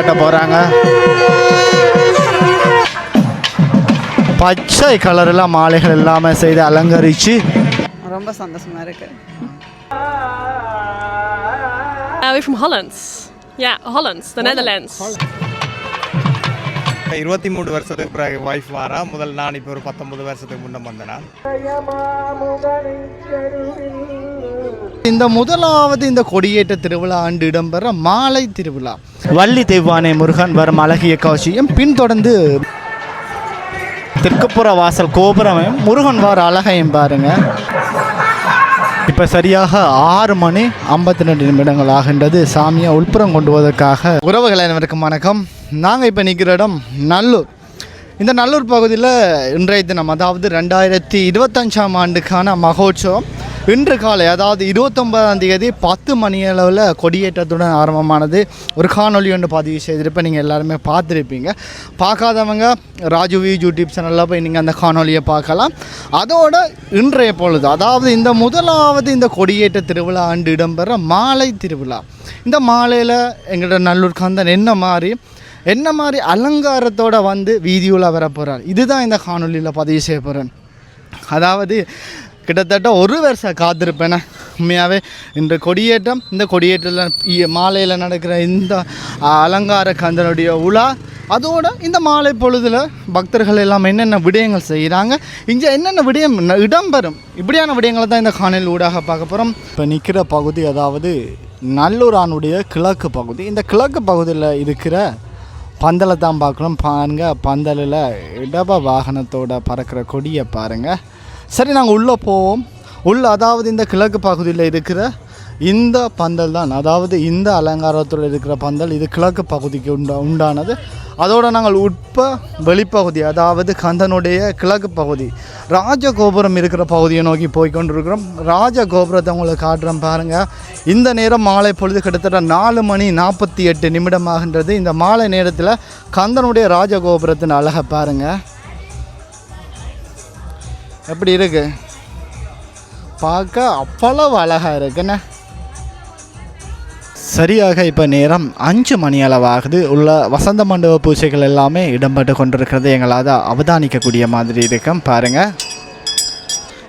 காட்ட போகிறாங்க பச்சை கலரில் மாலைகள் எல்லாமே செய்து அலங்கரித்து ரொம்ப சந்தோஷமா இருக்கு. Uh, we're from Holland. Yeah, Holland, the Netherlands. இருபத்தி மூணு வருஷத்துக்கு பிறகு ஒய்ஃப் வாரா. முதல் நான் இப்போ ஒரு பத்தொன்பது வருஷத்துக்கு முன்ன வந்தேனா இந்த முதலாவது இந்த கொடியேற்ற திருவிழா ஆண்டு இடம்பெற மாலை திருவிழா. வள்ளி தெய்வானை முருகன் வரும் அழகிய காட்சியும் பின்தொடர்ந்து தெற்குப்புற வாசல் கோபுரமையும் முருகன் வார அழகையும் பாருங்க. இப்போ சரியாக ஆறு மணி ஐம்பத்தி ரெண்டு நிமிடங்கள் ஆகின்றது. சாமியை உள்புறம் கொண்டுவதற்காக உறவுகள் அனைவருக்கும் வணக்கம். நாங்கள் இப்போ நிற்கிற இடம் நல்லூர். இந்த நல்லூர் பகுதியில் இன்றைய தினம் அதாவது ரெண்டாயிரத்தி இருபத்தஞ்சாம் ஆண்டுக்கான மகோற்சவம். இன்று காலை அதாவது இருபத்தொன்பதாம் தேதி பத்து மணி அளவில் கொடியேற்றத்துடன் ஆரம்பமானது. ஒரு காணொலி ஒன்று பதிவு செய்திருப்பேன். நீங்கள் எல்லாருமே பார்த்துருப்பீங்க. பார்க்காதவங்க ராஜுவி யூடியூப் சேனலில் போய் நீங்கள் அந்த காணொலியை பார்க்கலாம். அதோட இன்றைய பொழுது அதாவது இந்த முதலாவது இந்த கொடியேற்ற திருவிழா ஆண்டு இடம்பெற மாலை திருவிழா. இந்த மாலையில் எங்களோட நல்லூர் கந்தன் என்ன மாதிரி என்ன மாதிரி அலங்காரத்தோட வந்து வீதியுலா வர போகிறார் இதுதான் இந்த காணொலியில் பதிவு செய்ய போகிறேன் அதாவது கிட்டத்தட்ட ஒரு வருஷம் காத்திருப்பேனே. உண்மையாகவே இந்த கொடியேற்றம் இந்த கொடியேற்றத்தில் மாலையில் நடக்கிற இந்த அலங்கார கந்தனுடைய உலா அதோட இந்த மாலை பொழுதில் பக்தர்கள் எல்லாம் என்னென்ன விடயங்கள் செய்கிறாங்க இங்கே என்னென்ன விடயம் இடம்பெறும் இப்படியான விடயங்களை தான் இந்த காணொலி ஊடாக பார்க்க போகிறோம் இப்போ நிற்கிற பகுதி அதாவது நல்லூரானுடைய கிழக்கு பகுதி. இந்த கிழக்கு பகுதியில் இருக்கிற பந்தலை தான் பார்க்கணும். பாருங்கள் பந்தலில் இடப வாகனத்தோட பறக்கிற கொடியை பாருங்கள் சரி நாங்கள் உள்ளே போவோம். உள்ள அதாவது இந்த கிழக்கு பகுதியில் இருக்கிற இந்த பந்தல் தான். அதாவது இந்த அலங்காரத்தில் இருக்கிற பந்தல் இது கிழக்கு பகுதிக்கு உண்டா உண்டானது. அதோடு நாங்கள் உட்ப வெளிப்பகுதி அதாவது கந்தனுடைய கிழக்கு பகுதி ராஜகோபுரம் இருக்கிற பகுதியை நோக்கி போய்கொண்டிருக்கிறோம் ராஜகோபுரத்தை உங்களுக்கு காட்டுறோம் பாருங்கள் இந்த நேரம் மாலை பொழுது கிட்டத்தட்ட நாலு மணி நாற்பத்தி எட்டு நிமிடமாகின்றது. இந்த மாலை நேரத்தில் கந்தனுடைய ராஜகோபுரத்தின் அழகை பாருங்கள் எப்படி இருக்கு? பார்க்க அவ்வளவு அழகாக இருக்குண்ணே. சரியாக இப்போ நேரம் அஞ்சு மணி அளவாகுது. உள்ள வசந்த மண்டப பூஜைகள் எல்லாமே இடம்பெற்று கொண்டிருக்கிறது. எங்களால் அவதானிக்கக்கூடிய மாதிரி இருக்கும். பாருங்கள்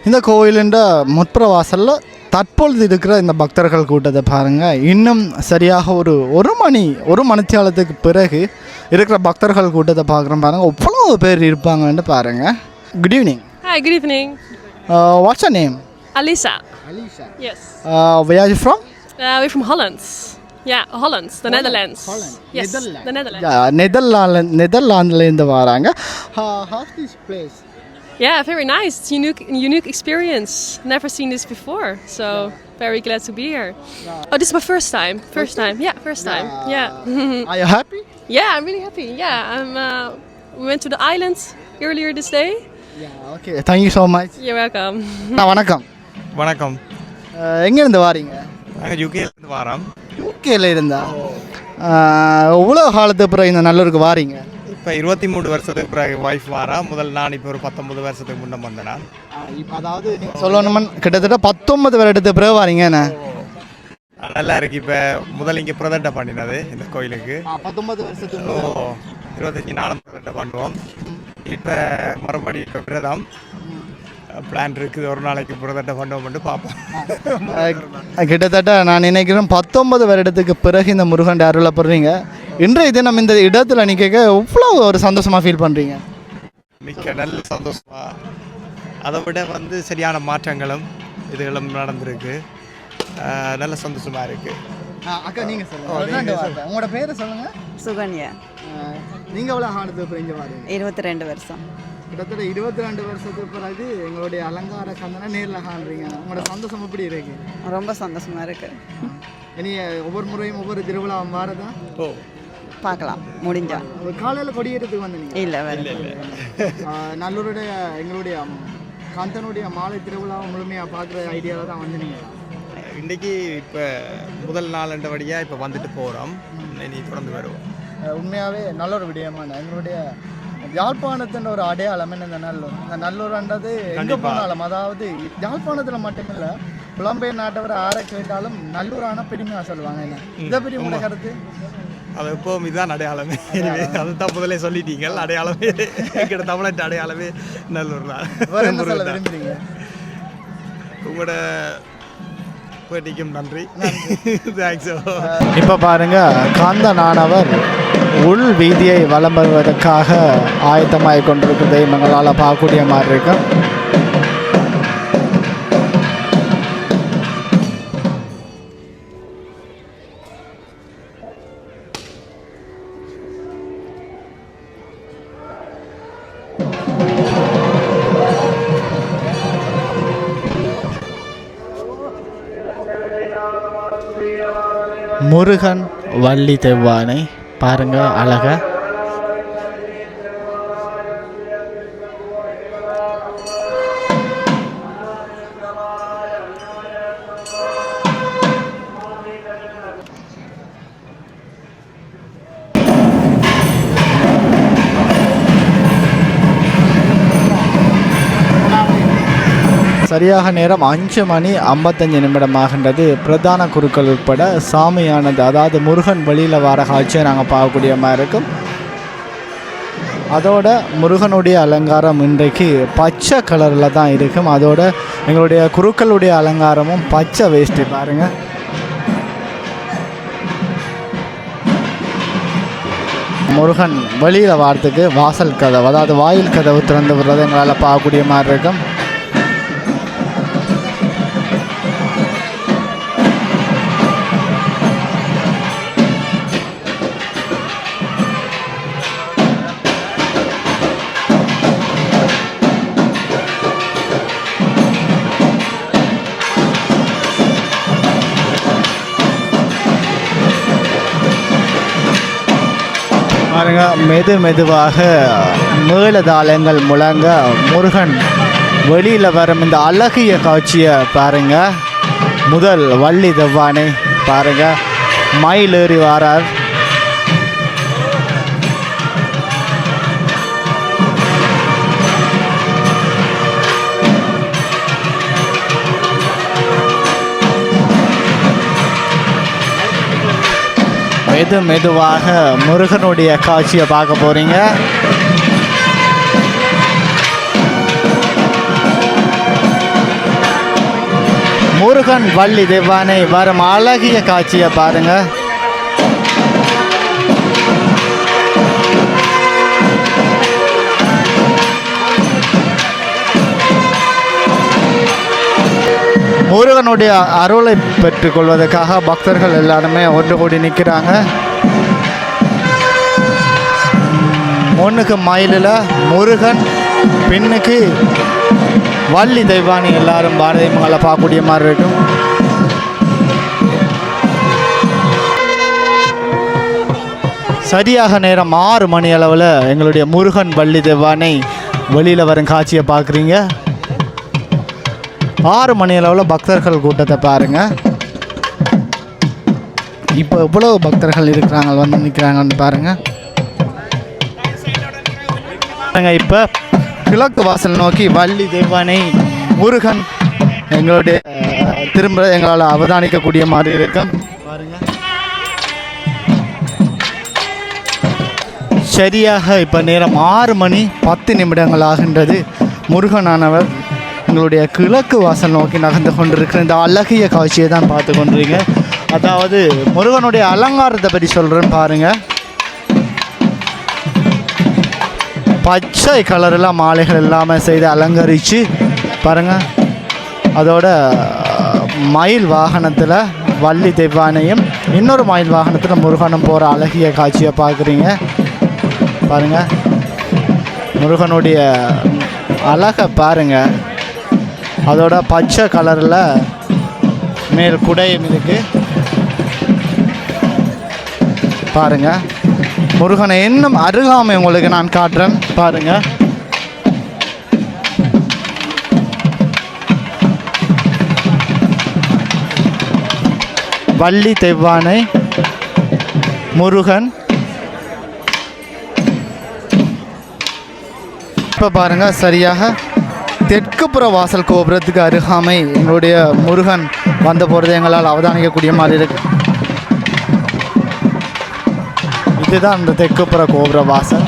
இந்த கோயிலுன்ற முற்புற வாசலில் தற்பொழுது இருக்கிற இந்த பக்தர்கள் கூட்டத்தை பாருங்கள் இன்னும் சரியாக ஒரு ஒரு மணி ஒரு மணித்தியாலத்துக்கு பிறகு இருக்கிற பக்தர்கள் கூட்டத்தை பார்க்குறோம் பாருங்கள் அவ்வளோ பேர் இருப்பாங்கன்னு பாருங்கள் good evening Hi, good evening. Uh, what's your name? Alisa. Alisa. Yes. Uh, where are you from? Uh, we're from Holland. Yeah, Holland, the Netherlands. Holland. Yes, Netherlands. the Netherlands. Yeah, Netherlands. Netherlands. இந்த வராங்க. Uh, how's this place? Yeah, very nice. It's unique, unique experience. Never seen this before, so yeah. very glad to be here. Yeah. Oh, this is my first time. First time. Yeah, first time. Yeah. yeah. Are you happy? Yeah, I'm really happy. Yeah, I'm. Uh, we went to the island earlier this day, okay thank you so much You're welcome. வணக்கம். வணக்கம். அஹ், எங்கேருந்து வாரீங்க? நாங்கள் யூகேலேருந்து வாரோம். யூகேல இருந்தா? எவ்வளோ காலத்துக்கு பிறகு இந்த நல்லூருக்கு வாரீங்க? இப்போ இருபத்தி மூணு வருஷத்துக்கு பிறகு ஒய்ஃப் வாரா? முதல் நான் இப்போ ஒரு பத்தொன்பது வருஷத்துக்கு முன்ன வந்தேனா இப்போ அதாவது சொல்லணுமன் கிட்டத்தட்ட பத்தொன்பது வருடத்துக்கு பிறகு வாரீங்க என்ன? நல்லா இருக்கு. இப்போ முதல் இங்கே பிரதட்டை பண்ணினது இந்த கோயிலுக்கு. பத்தொன்பது வருஷத்துக்கு ஓ இருபத்தஞ்சி நாளும் பிரதட்டை பண்ணுவோம். இப்போ மறுபடியும் இப்போ பிரதம் பிளான் இருக்குது. ஒரு நாளைக்கு பிரதட்டை பண்ணுவோம்னு பார்ப்போம். கிட்டத்தட்ட நான் நினைக்கிறேன் பத்தொன்பது வருடத்துக்கு பிறகு இந்த முருகன் அருளை போடுறீங்க இன்றைய தினம் இந்த இடத்துல நிற்க எவ்வளோ ஒரு சந்தோஷமாக ஃபீல் பண்ணுறீங்க மிக்க நல்ல சந்தோஷமா. அதை விட வந்து சரியான மாற்றங்களும் இதுகளும் நடந்திருக்கு. நல்ல சந்தோஷமா இருக்கு. அக்கா நீங்கள் சொல்லுங்கள் உங்களோட பேரை சொல்லுங்கள் சுகன்யா. நீங்கள் எவ்வளோ காலத்துக்கு பிறகு இங்கே இருபத்தி ரெண்டு வருஷம். கிட்டத்தட்ட இருபத்தி ரெண்டு வருஷத்துக்கு பிறகு எங்களுடைய அலங்கார கந்தனை நேரில் காண்றீங்க. உங்களோட சந்தோஷம் எப்படி இருக்கு? ரொம்ப சந்தோஷமா இருக்கு. இனி ஒவ்வொரு முறையும் ஒவ்வொரு திருவிழாவும் வாரதா? ஓ. பார்க்கலாம். முடிஞ்சா. காலையில் கொடியேறதுக்கு வந்தீங்க இல்லை வேற. நல்லூருடைய எங்களுடைய கந்தனுடைய மாலை திருவிழாவை முழுமையாக பார்க்குற ஐடியாவில் தான் வந்தீங்க இன்னைக்கு இப்போ முதல் நாள்ன்றபடியாக இப்போ வந்துட்டு போகிறோம் இனி தொடர்ந்து வருவோம். உண்மையாகவே நல்ல ஒரு விடயமான எங்களுடைய யாழ்ப்பாணத்தின் ஒரு அடையாளம் என்ன இந்த நல்லூர். இந்த நல்லூர்ன்றது எங்கே. போனாலும் அதாவது யாழ்ப்பாணத்தில் மட்டுமில்ல புலம்பெயர் நாட்டவரை ஆர கேட்டாலும் நல்லூரான பெருமையாக சொல்லுவாங்க என்ன. இதை பெரிய உங்களோட கருத்து? அது எப்போவும் இதுதான் அடையாளமே. எனவே அதை தான் முதல்ல சொல்லிட்டீங்க அடையாளமே. எங்கிட்ட தமிழ்நாட்டு அடையாளமே நல்லூர் வேற என்ன சொல்ல தான் விரும்புறீங்க? உங்களோட பேட்டிக்கும் நன்றி. தேங்க்ஸ் இப்போ பாருங்க காந்தனானவர் உள் வீதியை வலம் வருவதற்காக ஆயத்தமாக கொண்டிருக்கிறதை நம்மளால் பார்க்கக்கூடிய மாதிரி இருக்கும் முருகன் வள்ளி தெவ்வானை பாருங்க அழகா. சரியாக நேரம் அஞ்சு மணி ஐம்பத்தஞ்சு நிமிடம் ஆகின்றது பிரதான குருக்கள் உட்பட சாமியானது அதாவது முருகன் வெளியில் வர காட்சியை நாங்கள் பார்க்கக்கூடிய மாதிரி இருக்கும். அதோட முருகனுடைய அலங்காரம் இன்றைக்கு பச்சை கலரில் தான் இருக்கும். அதோட எங்களுடைய குருக்களுடைய அலங்காரமும் பச்சை வேஷ்டி பாருங்க. முருகன் வெளியில் வாரத்துக்கு வாசல் கதவு அதாவது வாயில் கதவு திறந்து விடுறது எங்களால் பார்க்கக்கூடிய மாதிரி இருக்கும். பாருங்க மெது மெதுவாக மேளதாளங்கள் முழங்க முருகன் வெளியில் வரும் இந்த அழகிய காட்சியை பாருங்க. முதல் வள்ளி தெவ்வானை பாருங்க. மயில் ஏறி வாரார். மெது மெதுவாக முருகனுடைய காட்சியை பார்க்க போறீங்க. முருகன் வள்ளி தெவ்வானை வரும் அழகிய காட்சியை பாருங்க. முருகனுடைய அருளை பெற்றுக்கொள்வதற்காக பக்தர்கள் எல்லாருமே ஒன்று கூடி நிற்கிறாங்க. முன்னுக்கு மயிலில் முருகன் பின்னுக்கு வள்ளி தெய்வானி எல்லாரும் பாரதி மகளை பார்க்கக்கூடிய மாதிரி இருக்கும். சரியாக நேரம் ஆறு மணி அளவில் எங்களுடைய முருகன் வள்ளி தெய்வானை வெளியில் வரும் காட்சியை பார்க்குறீங்க. ஆறு மணி அளவில் பக்தர்கள் கூட்டத்தை பாருங்கள் இப்போ எவ்வளோ பக்தர்கள் இருக்கிறாங்க வந்து நிற்கிறாங்கன்னு பாருங்கள் இப்போ கிழக்கு வாசல் நோக்கி வள்ளி தெய்வானை முருகன் எங்களுடைய திரும்ப எங்களால் அவதானிக்கக்கூடிய மாதிரி இருக்கும் சரியாக இப்போ நேரம் ஆறு மணி பத்து நிமிடங்கள் ஆகின்றது. முருகனானவர் எங்களுடைய கிழக்கு வாசல் நோக்கி நகர்ந்து கொண்டிருக்கிற இந்த அழகிய காட்சியை தான் பார்த்து கொண்டிருக்கீங்க. அதாவது முருகனுடைய அலங்காரத்தை பற்றி சொல்கிறேன்னு பாருங்கள் பச்சை கலரில் மாலைகள் எல்லாமே செய்து அலங்கரித்து பாருங்கள் அதோட மயில் வாகனத்தில் வள்ளி தெய்வானையும் இன்னொரு மயில் வாகனத்தில் முருகனும் போகிற அழகிய காட்சியை பார்க்குறீங்க. பாருங்கள் முருகனுடைய அழகை பாருங்கள் அதோட பச்சை கலரில் மேல் குடையும் இருக்கு. பாருங்க. முருகனை இன்னும் அருகாமை உங்களுக்கு நான் காட்டுறேன். பாருங்க. வள்ளி தெவ்வானை முருகன். இப்போ பாருங்க சரியாக தெற்குப்புற வாசல் கோபுரத்துக்கு அருகாமை எங்களுடைய முருகன் வந்த போகிறதை எங்களால் அவதானிக்கக்கூடிய மாதிரி இருக்கு. இதுதான் அந்த தெற்குப்புற கோபுர வாசல்.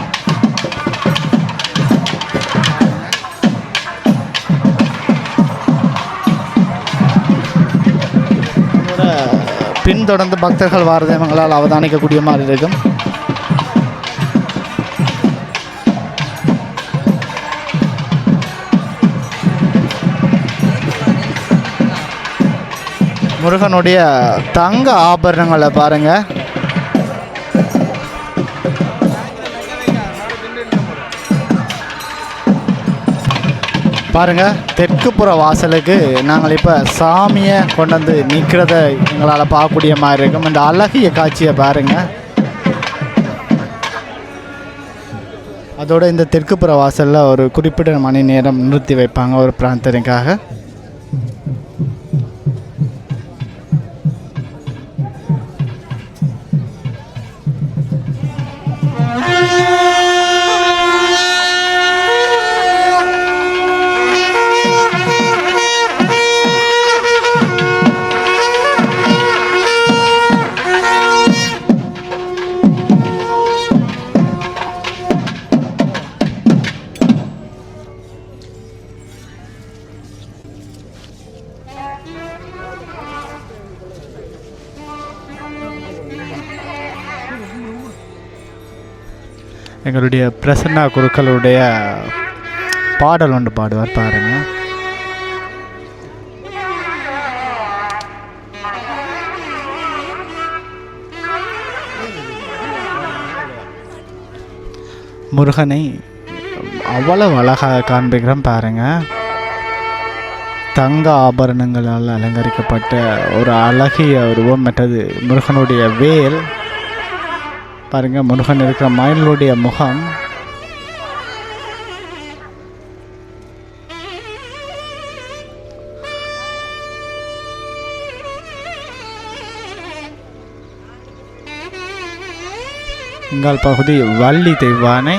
பின்தொடர்ந்து பக்தர்கள் வாரதை இவங்களால் அவதானிக்கக்கூடிய மாதிரி இருக்கும். முருகனுடைய தங்க ஆபரணங்களை பாருங்க. பாருங்க தெற்குப்புற வாசலுக்கு நாங்கள் இப்போ சாமியை கொண்டு வந்து நிற்கிறத எங்களால் பார்க்கக்கூடிய மாதிரி இருக்கும். இந்த அழகிய காட்சியை பாருங்க. அதோட இந்த தெற்குப்புற வாசலில் ஒரு குறிப்பிட்ட மணி நேரம் நிறுத்தி வைப்பாங்க ஒரு பிரார்த்தனைக்காக. எங்களுடைய பிரசன்னா குருக்களுடைய பாடல் ஒன்று பாடுவார் பாருங்க. முருகனை அவ்வளவு அழகாக காண்பிக்கிறோம் பாருங்க. தங்க ஆபரணங்களால் அலங்கரிக்கப்பட்ட ஒரு அழகிய உருவம் மற்றது முருகனுடைய வேல். பாருங்க முருகன் இருக்கிற மயிலுடைய முகம். எங்கள் பகுதி வள்ளி தெய்வானை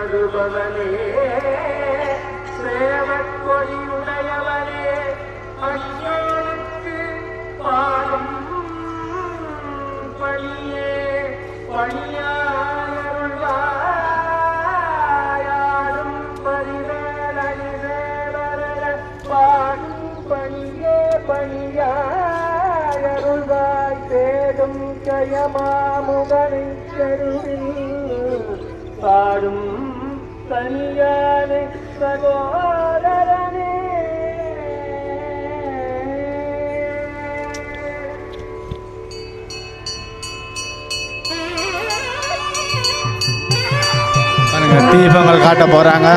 வருபவனே சேவக்கொடியுடையவனே அஞ்சோனுக்கு பாடும் பணியே பணியாருள்வாயாடும் பாடும் தனியானை சகோதரனே. தீபங்கள் காட்ட போறாங்க.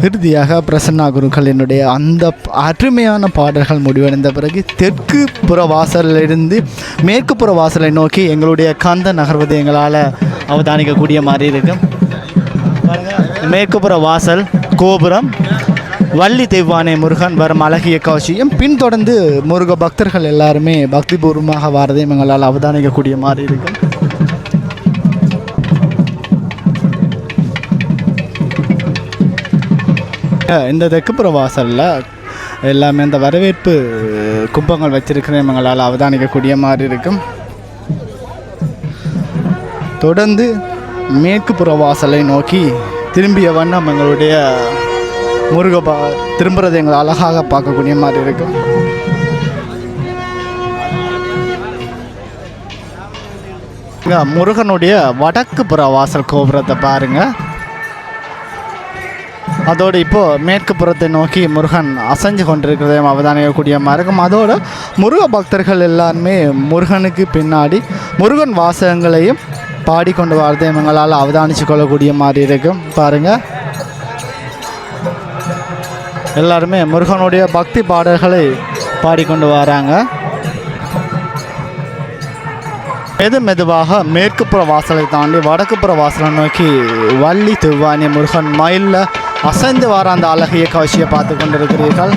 இறுதியாக பிரசன்னா குருக்களினுடைய அந்த அருமையான பாடல்கள் முடிவடைந்த பிறகு தெற்கு புற வாசலிலிருந்து மேற்கு புற வாசலை நோக்கி எங்களுடைய கந்த நகர்வதை எங்களால் அவதானிக்கக்கூடிய மாதிரி இருக்கும் மேற்குப்புற வாசல் கோபுரம் வள்ளி தெய்வானை முருகன் வரும் அழகிய காட்சியும் பின்தொடர்ந்து முருக பக்தர்கள் எல்லாருமே பக்திபூர்வமாக வாரதையும் எங்களால் அவதானிக்கக்கூடிய மாதிரி இருக்கும் இந்த தெற்குப்புற வாசலில் எல்லாமே இந்த வரவேற்பு குப்பங்கள் வச்சிருக்கிற எங்களால் அவதானிக்கக்கூடிய மாதிரி இருக்கும். தொடர்ந்து மேற்கு புற வாசலை நோக்கி திரும்பிய வண்ணம் எங்களுடைய முருகபா திரும்புறதை எங்களை அழகாக பார்க்கக்கூடிய மாதிரி இருக்கும். முருகனுடைய வடக்கு புற வாசல் கோபுரத்தை பாருங்கள் அதோடு இப்போது மேற்கு புறத்தை நோக்கி முருகன் அசைஞ்சு கொண்டிருக்கிறதையும் அவதானிக்கக்கூடிய மாதிரி இருக்கும் அதோடு முருக பக்தர்கள் எல்லாருமே முருகனுக்கு பின்னாடி முருகன் வாசகங்களையும் பாடிக்கொண்டு வரதையும் எங்களால் அவதானித்து கொள்ளக்கூடிய மாதிரி இருக்கும். பாருங்கள் எல்லாருமே முருகனுடைய பக்தி பாடல்களை பாடிக்கொண்டு வராங்க. மெது மெதுவாக மேற்குப்புற வாசலை தாண்டி வடக்குப்புற வாசலை நோக்கி வள்ளி துவானி முருகன் மயிலில் அசைந்து வர அந்த அழகிய காட்சியை பார்த்து கொண்டிருக்கிறீர்கள்.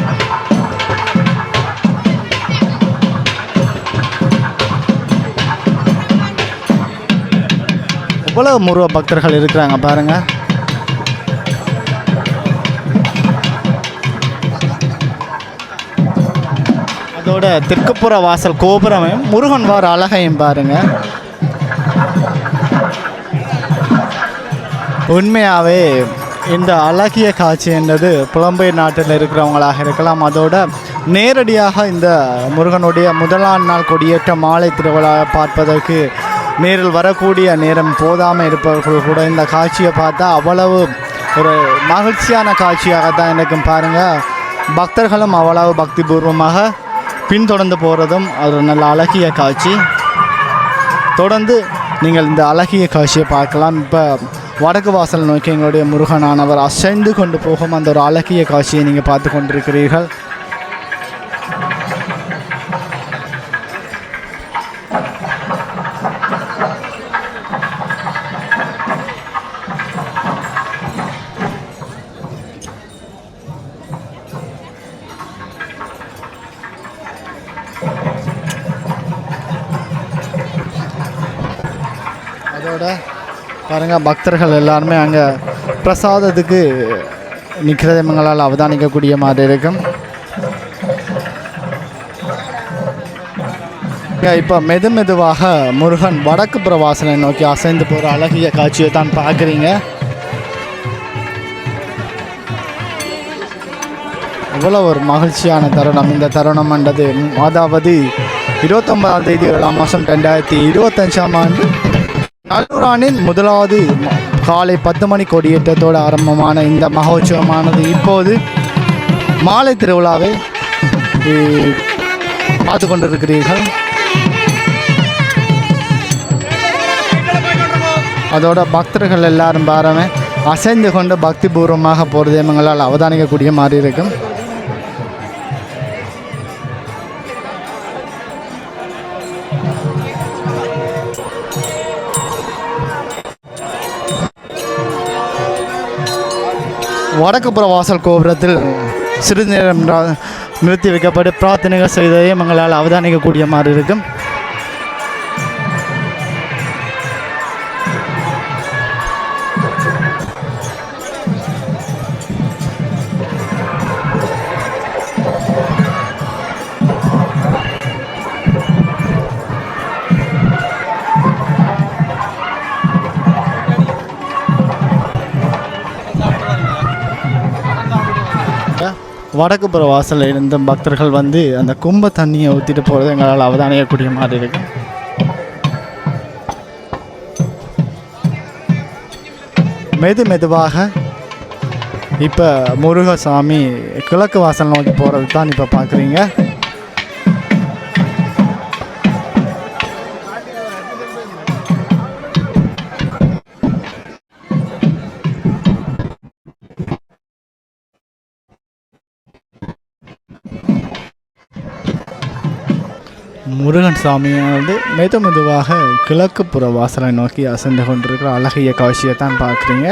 எவ்வளவு முருக பக்தர்கள் இருக்கிறாங்க பாருங்க. அதோட தெற்குப்புற வாசல் கோபுரமையும் முருகன் வார அழகையும் பாருங்க. உண்மையாகவே இந்த அழகிய காட்சி என்பது புலம்பெயர் நாட்டில் இருக்கிறவங்களாக இருக்கலாம். அதோட நேரடியாக இந்த முருகனுடைய முதலாம் நாள் கொடியேற்ற மாலை திருவிழா பார்ப்பதற்கு நேரில் வரக்கூடிய நேரம் போதாமல் இருப்பவர்கள் கூட இந்த காட்சியை பார்த்தா அவ்வளவு ஒரு மகிழ்ச்சியான காட்சியாக தான் எனக்கும் பாருங்கள் பக்தர்களும் அவ்வளவு பக்தி பூர்வமாக பின்தொடர்ந்து போகிறதும் ஒரு நல்ல அழகிய காட்சி. தொடர்ந்து நீங்கள் இந்த அழகிய காட்சியை பார்க்கலாம். இப்போ வடக்கு வாசல் நோக்கி எங்களுடைய முருகனானவர் அசைந்து கொண்டு போகும் அந்த ஒரு அழகிய காட்சியை நீங்கள் பார்த்து கொண்டிருக்கிறீர்கள். அதோட பாருங்கள் பக்தர்கள் எல்லாருமே அங்கே பிரசாதத்துக்கு நிற்கிறதை எங்களால் அவதானிக்கக்கூடிய மாதிரி இருக்கும். இப்போ மெது மெதுவாக முருகன் வடக்கு பிரவாசனை நோக்கி அசைந்து போகிற அழகிய காட்சியை தான் பார்க்குறீங்க. இவ்வளோ ஒரு மகிழ்ச்சியான தருணம். இந்த தருணம் என்றது அதாவது இருபத்தொன்பதாம் தேதி ஏழாம் மாதம் ரெண்டாயிரத்தி இருபத்தஞ்சாம் ஆண்டு நல்லூரானின் முதலாவது காலை பத்து மணி கொடியேற்றத்தோடு ஆரம்பமான இந்த மகோற்சவமானது இப்போது மாலை திருவிழாவை பார்த்து கொண்டிருக்கிறீர்கள் அதோட பக்தர்கள் எல்லாரும் பாருங்க அசைந்து கொண்டு பக்தி பூர்வமாக போகிறது எங்களால் அவதானிக்கக்கூடிய மாதிரி இருக்கும். வடக்கு புற வாசல் கோபுரத்தில் சிறிது நேரம் நிறுத்தி வைக்கப்பட்டு பிரார்த்தனைகள் செய்ததையும் எங்களால் அவதானிக்கக்கூடிய மாதிரி வடக்கு புற வாசலில் இருந்த பக்தர்கள் வந்து அந்த கும்ப தண்ணியை ஊற்றிட்டு போகிறது எங்களால் அவதானியக்கூடிய மாதிரி இருக்கு. மெது மெதுவாக இப்போ முருகசாமி கிழக்கு வாசல் நோக்கி போகிறது தான் இப்போ பார்க்குறீங்க முருகன் சாமியானது மெது மெதுவாக கிழக்கு புற வாசலை நோக்கி அசைந்து கொண்டிருக்கிற அழகிய காட்சியை தான் பார்க்குறீங்க.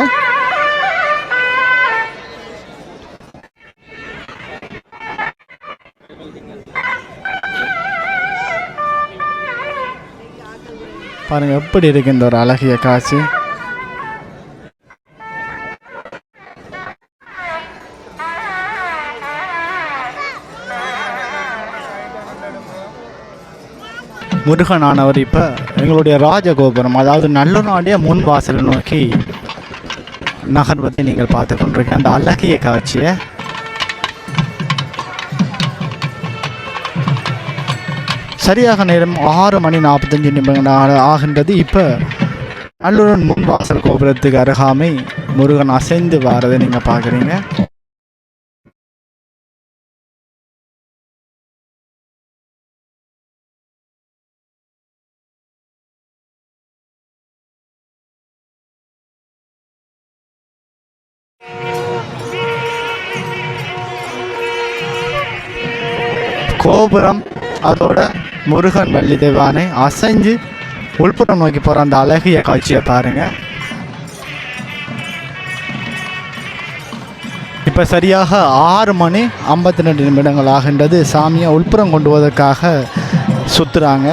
பாருங்கள் எப்படி இருக்கு இந்த ஒரு அழகிய காட்சி. முருகனானவர் இப்போ எங்களுடைய ராஜகோபுரம் அதாவது நல்லநாடிய முன் வாசலை நோக்கி நகர்வதை நீங்கள் பார்த்து கொண்டிருக்க அந்த அழகிய காட்சியை. சரியாக நேரம் ஆறு மணி நாற்பத்தஞ்சு நிமிடங்கள் ஆகின்றது. இப்போ நல்லூரன் முன் வாசல் கோபுரத்துக்கு அருகாமை முருகன் அசைந்து வாரதை நீங்கள் பார்க்குறீங்க. கோபுரம் அதோட முருகன் வள்ளி தேவானை அசைஞ்சு உள்புறம் நோக்கி போகிற அந்த அழகிய காட்சியை பாருங்கள் இப்போ சரியாக ஆறு மணி ஐம்பத்தி ரெண்டு நிமிடங்கள் ஆகின்றது. சாமியை உள்புறம் கொண்டு போவதற்காக சுற்றுறாங்க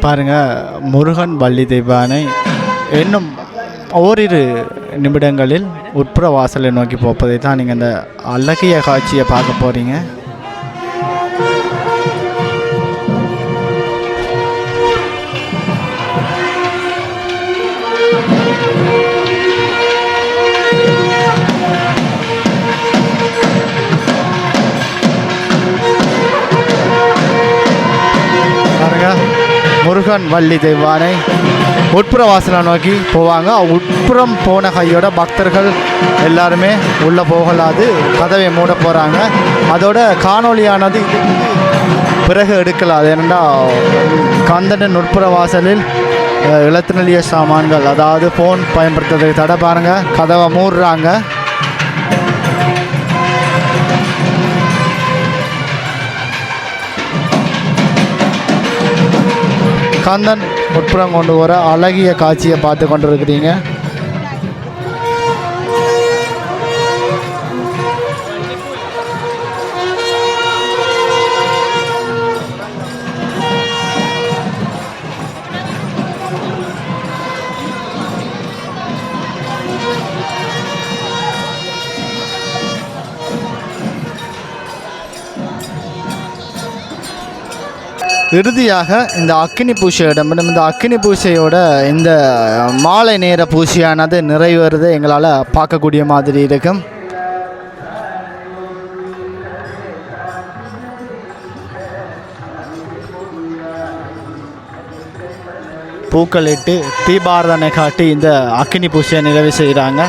பாருங்கள் முருகன் வள்ளி தெய்வானை இன்னும் ஓரிரு நிமிடங்களில் உட்புற வாசலை நோக்கி போப்பதை தான் நீங்கள் இந்த அழகிய காட்சியை பார்க்க போகிறீங்க முருகன் வள்ளி தெய்வானை உட்புற வாசலை நோக்கி போவாங்க. உட்புறம் போன கையோட பக்தர்கள் எல்லாருமே உள்ளே போகலாது கதவை மூட போகிறாங்க அதோட காணொளியானது பிறகு எடுக்கலாது ஏனெண்டா கந்தனின் உட்புற வாசலில் அஹ், சாமான்கள் அதாவது ஃபோன் பயன்படுத்துறதுக்கு தடை பாருங்கள் கதவை மூடுறாங்க. கந்தன் உட்புறம் கொண்டு வர அழகிய காட்சியை பார்த்து கொண்டிருக்கிறீங்க. இறுதியாக இந்த அக்கினி பூசையிடமிடும் இந்த அக்கினி பூசையோட இந்த மாலை நேர பூசையானது நிறைவேறது. எங்களால் பார்க்கக்கூடிய மாதிரி இருக்கும். பூக்களிட்டு தீபாரதனை காட்டி இந்த அக்கினி பூசையை நிறைவு செய்கிறாங்க.